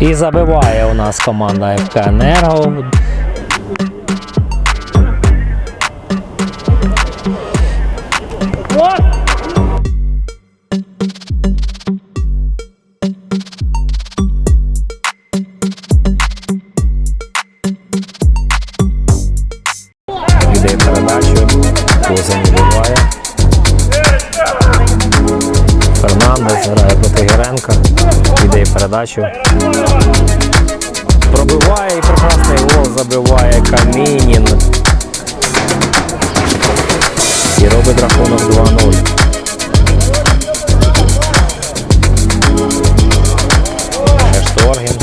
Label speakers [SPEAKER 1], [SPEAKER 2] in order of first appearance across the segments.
[SPEAKER 1] І забиває у нас команда ФК Енерго. Передачу. Козин вибиває. Фернандес грає проти Геренка. Віддає передачу. Пробиває і прекрасний гол забиває Камінін. І робить рахунок 2-0. Шторгін.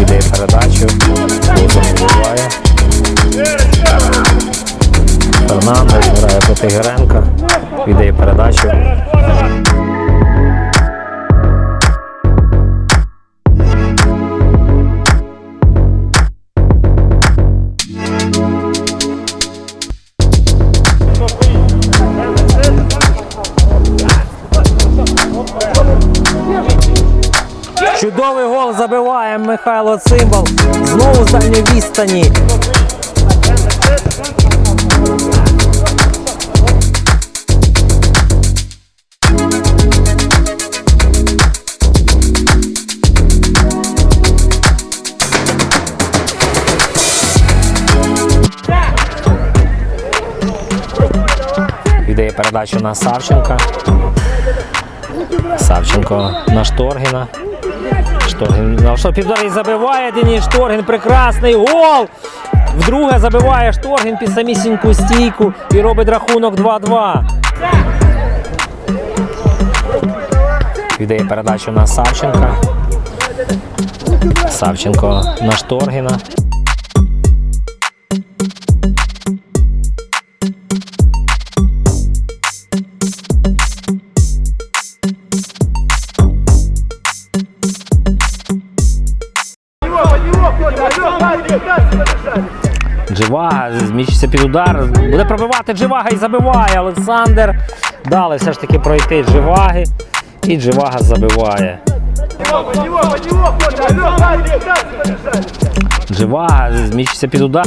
[SPEAKER 1] Віддає передачу. Козин вибиває. Фернандес грає проти Геренка. Віддає передачу. Чудовий гол забиває Михайло Цимбал. Знову з дальньої відстані. Віддає передачу на Савченка. Савченко на Шторгіна. Шторгін що півтори забиває Денис Шторгін. Прекрасний гол. Вдруге забиває Шторгін під самісіньку стійку і робить рахунок 2-2. Віддає передачу на Савченка. Савченко на Шторгіна. Дживага зміщиться під удар. Буде пробивати Дживага і забиває. Олександр. Дали все ж таки пройти Дживаги. І Дживага забиває. Дживага зміщиться під удар.